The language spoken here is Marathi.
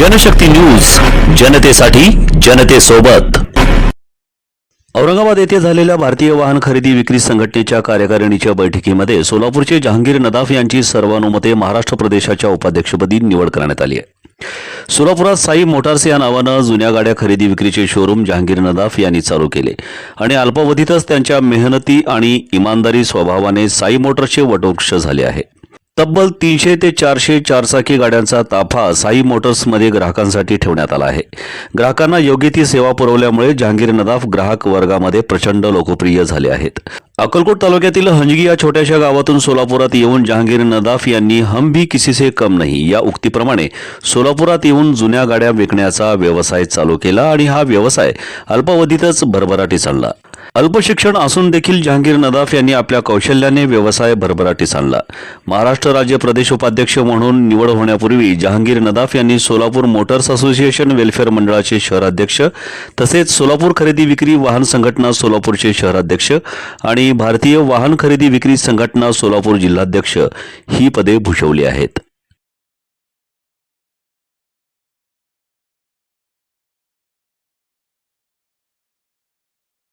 जनशक्ती न्यूज जनतेसाठी जनतेसोबत. औरंगाबाद येथे झालेल्या भारतीय वाहन खरेदी विक्री संघटनेच्या कार्यकारिणीच्या बैठकीमध्ये सोलापूरचे जहांगीर नदाफ यांची सर्वानुमते महाराष्ट्र प्रदेशाच्या उपाध्यक्षपदी निवड करण्यात आली आहे. सोलापुरात साई मोटार्स या नावानं जुन्या गाड्या खरेदी विक्रीचे शोरूम जहांगीर नदाफ यांनी चालू केले. आणि अल्पावधीतच त्यांच्या मेहनती आणि इमानदारी स्वभावाने साई मोटर्सचे वटवृक्ष झाले आहे. तब्बल तीनशे ते चारशे चारचाकी गाड्यांचा ताफा साई मोटर्समध्ये ग्राहकांसाठी ठेवण्यात आला आहे. ग्राहकांना योग्य ती सेवा पुरवल्यामुळे जहांगीर नदाफ ग्राहक वर्गामध्ये प्रचंड लोकप्रिय झाले आहेत. अक्कलकोट तालुक्यातील हंजगी या छोट्याशा गावातून सोलापुरात येऊन जहांगीर नदाफ यांनी हम भी किसी से कम नाही या उक्तीप्रमाणे सोलापुरात येऊन जुन्या गाड्या विकण्याचा व्यवसाय चालू केला आणि हा व्यवसाय अल्पावधीतच भरभराटी चालला. अल्प अल्पशिक्षण असून देखील जहांगीर नदाफ यांनी आपल्या कौशल्याने व्यवसाय भरभराटीस आणला महाराष्ट्र राज्य प्रदेश उपाध्यक्ष म्हणून निवड होण्यापूर्वी जहांगीर नदाफ यांनी सोलापूर मोटर्स असोसिएशन वेलफेअर मंडळाचे शहराध्यक्ष तसेच सोलापूर खरेदी विक्री वाहन संघटना सोलापूरचे शहराध्यक्ष आणि आणि भारतीय वाहन खरेदी विक्री संघटना सोलापूर जिल्हाध्यक्ष ही पदे भूषवली आहेत.